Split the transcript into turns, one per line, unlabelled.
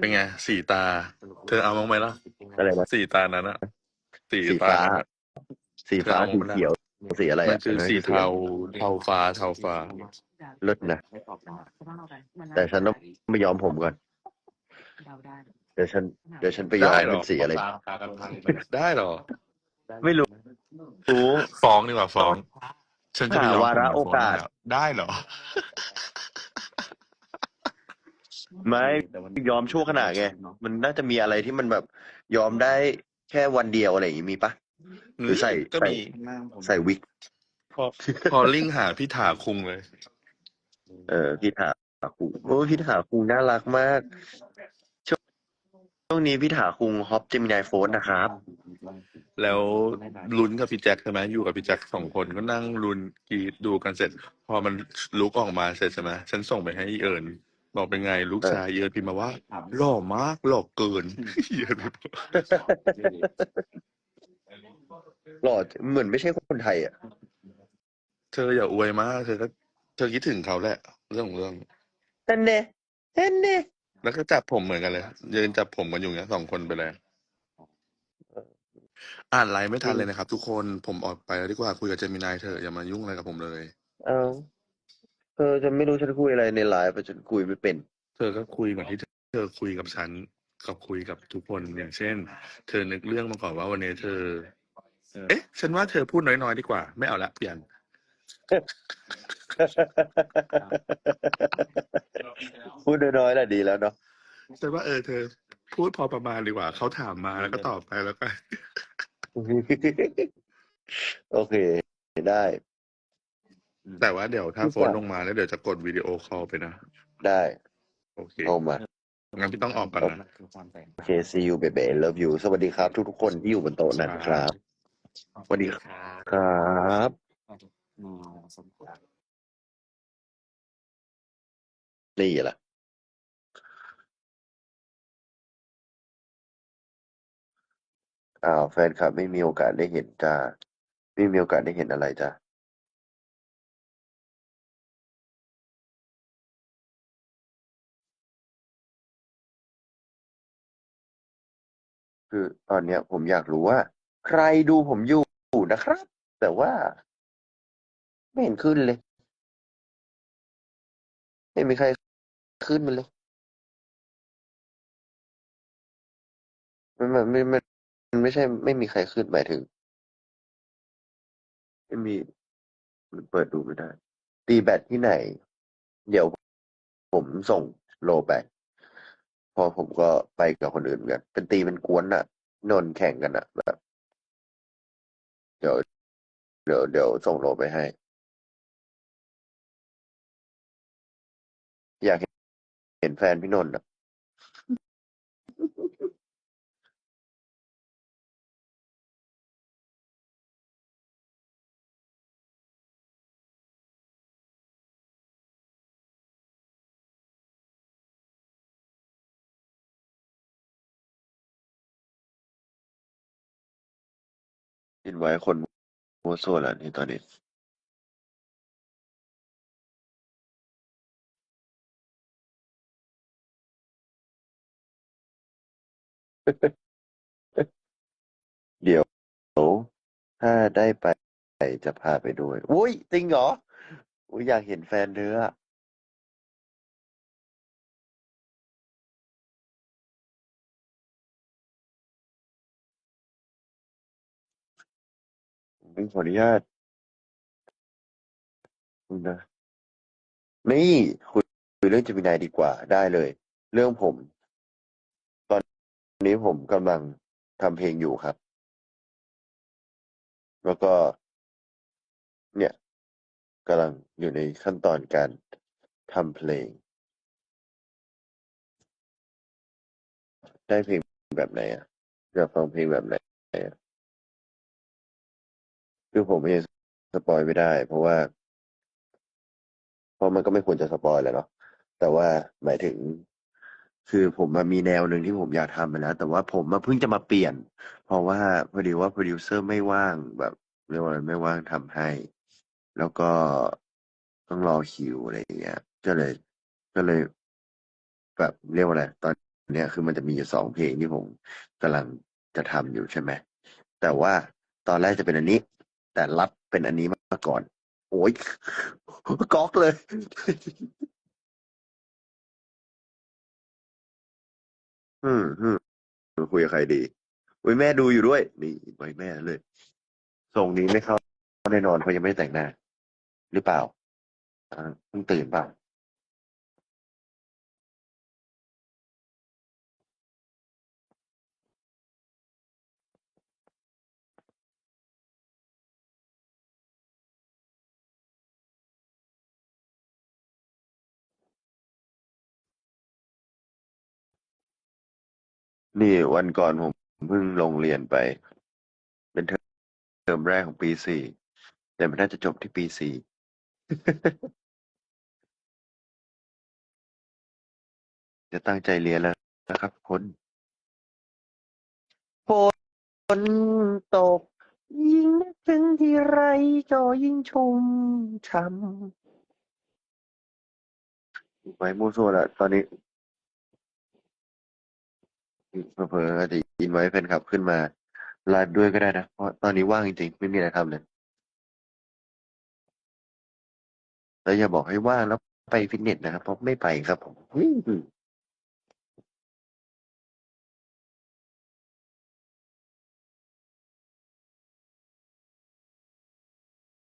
เป็นไงสีตา เธอเอาบ้างไหมล่ะ
อะไรนะ
สีตานั้นอะสี
สี
ตา
ฟ้า
นั้นอะ
สีฟ้า
เธอเอา
สี
มาแล้ว
เขียว สีอะไร
มัน
อะ
คือสีเทาเทาฟ้าเทาฟ้า
เลิศนะ แต่ฉันต้องไม่ยอมผมก่อน เดี๋ยวฉัน เดี๋ยวฉันไปยอม
ได้เหรอ
เป็นสีอะไร
ได้เหรอ
ไม่รู้รู้
ฟ้องดีกว่าฟ้อง ฉันจะไปยอม
หาวาระ
ผม
โอกาส
ฟ้งได้เหรอ
ไม่ยอมชั่วขณะไงมันน่าจะมีอะไรที่มันแบบยอมได้แค่วันเดียวอะไรอย่างงี้มีปะหรือใส่
ก็
ใส่
มี
ใส่วิก
พอพอลิงก์หาพี่ถาคุงเลย
เออพี่ถาคุงโอ้ยพี่ถาคุงน่ารักมากช่วงช่วงนี้พี่ถาคุงฮอปเจมินายโฟนนะครับ
แล้วลุ้นกับพี่แจ็คใช่ไหมอยู่กับพี่แจ็คสองคนก็นั่งลุ้นกรีดดูกันเสร็จ พอมันลุกออกมาเสร็จใช่ไหมฉันส่งไปให้อีเอิญ บอกเป็นไงลูกชายเอิญพิมพ์มาว่าหล่อมากหล่อเกินเอิญพิมพ์มา
หล่อเหมือนไม่ใช่คนไทยอะ
เธออย่าอวยมากเธอก็เธอคิดถึงเขาแหละ เรื่องของเรื่อง
เต้นเน่เต้นเน่
แล้วก็จับผมเหมือนกันเลยยืนจับผมกันอยู่อย่างเงี้ยสองคนไปเลยอ่านไลน์ไม่ทันเลยนะครับ ทุกคนผมออกไปแล้วดีกว่าคุยกับเจมินายเธอะอย่ามายุ่งอะไรกับผมเลย
เอา เออฉันไม่รู้ฉันคุยอะไรในไลฟ์เพราะฉันคุยไม่เป็น
เธอก็คุยเหมือนที่เธอคุยกับฉันกับคุยกับทุกคนอย่างเช่น เธอนึกเรื่องมาก่อนว่าวันนี้เธอ เอ๊ะ ฉันว่าเธอพูดน้อยๆดีกว่า ไม่เอาละเปลี่ยน
พูดน้อยๆแหละดีแล้วเนาะ
ฉันว่าเออเธอ พูดพอประมาณดีกว่า เขาถามมาแล้วก็ตอบไปแล้วก็
โอเคได้
แต่ว่าเดี๋ยวถ้าโฟนลงมาแล้วเดี๋ยวจะกดวิดีโอคอลไปนะ
ได้
โอเค
เอามา
งั้นพี่ต้องออกก่อนนะ
โอเค see you baby love you สวัสดีครับ ทุกๆคนที่อยู่บนโต๊ะนั้นครับสวัสดีครับนี่แหละอ้าวแฟนคลับไม่มีโอกาสได้เห็นจ้าไม่มีโอกาสได้เห็นอะไรจ้า คือตอนเนี้ยผมอยากรู้ว่า ใครดูผมอยู่นะครับ แต่ว่า ไม่เห็นขึ้นเลย ไม่มีใครขึ้นมันเลยมันมันไม่ไม่มันไม่ใช่ ไม่มีใครขึ้นหมายถึง ไม่มีมันเปิดดูไม่ได้ ตีแบตที่ไหน เดี๋ยวผมส่งโลไป พอผมก็ไปกับคนอื่นเหมือนกัน เป็นตีเป็นกวนอะนนแข่งกันอะแบบ เดี๋ยว เดี๋ยวเดี๋ยวส่งโลไปให้ อยากเห็นเห็นแฟนพี่นนท์อะ ยินไว้คนโมวโซวแล้วนี่ตอนนี้เดี๋ยว ถ้าได้ไปจะพาไปด้วย อุ้ยจริงเหรอ อุ้ยอยากเห็นแฟนเธออะ ขออนุญาตคุณนะนี่คุยเรื่องเจมินายดีกว่าได้เลย เรื่องผม ตอนนี้ผมกำลังทำเพลงอยู่ครับ แล้วก็ เนี่ยกำลังอยู่ในขั้นตอนการทำเพลง ได้เพลงแบบไหนอะอยากฟังเพลงแบบไหนอะ คือผมเองสปอยไม่ได้ เพราะว่า เพราะมันก็ไม่ควรจะสปอยแหละเนาะแต่ว่าหมายถึง คือผมมามีแนวหนึ่งที่ผมอยากทำไปแล้วแต่ว่าผมมาเพิ่งจะมาเปลี่ยน เพราะว่าพอดีว่าโปรดิวเซอร์ไม่ว่างแบบเรียกว่าอะไรไม่ว่างทำให้ แล้วก็ต้องรอคิวอะไรอย่างเงี้ยก็เลย ก็เลย แบบเรียกว่าอะไรตอนเนี่ยคือมันจะมีอยู่สองเพลงที่ผมกำลังจะทำอยู่ใช่ไหมแต่ว่าตอนแรกจะเป็นอันนี้ แต่รับเป็นอันนี้มาก่อน โอ้ยก๊อกเลย อืมอืมคุยกับใครดีอุ้ยแม่ดูอยู่ด้วย นี่ไว้แม่เลยส่งนี้ไม่เข้าแน่นอนเพราะยังไม่ได้แต่งหน้า หรือเปล่าอ่าเพิ่งตื่นเปล่า นี่วันก่อนผมเพิ่งลงเรียนไป เป็นเทอมแรกของปีสี่แต่มันน่าจะจบที่ปีสี่ จะตั้งใจเรียนแล้วนะครับทุกคนฝนตก ยิ่งนึกถึงที่ไรก็ยิ่งชุ่มช่ำไปมูโซละตอนนี้ เผลอๆอาจจะอินไว้แฟนคลับขึ้นมาไลฟ์ด้วยก็ได้นะ เพราะตอนนี้ว่างจริงๆ ไม่มีอะไรทำเลย แล้วอย่าบอกให้ว่างแล้วไปฟิตเนสนะครับ เพราะไม่ไปครับผม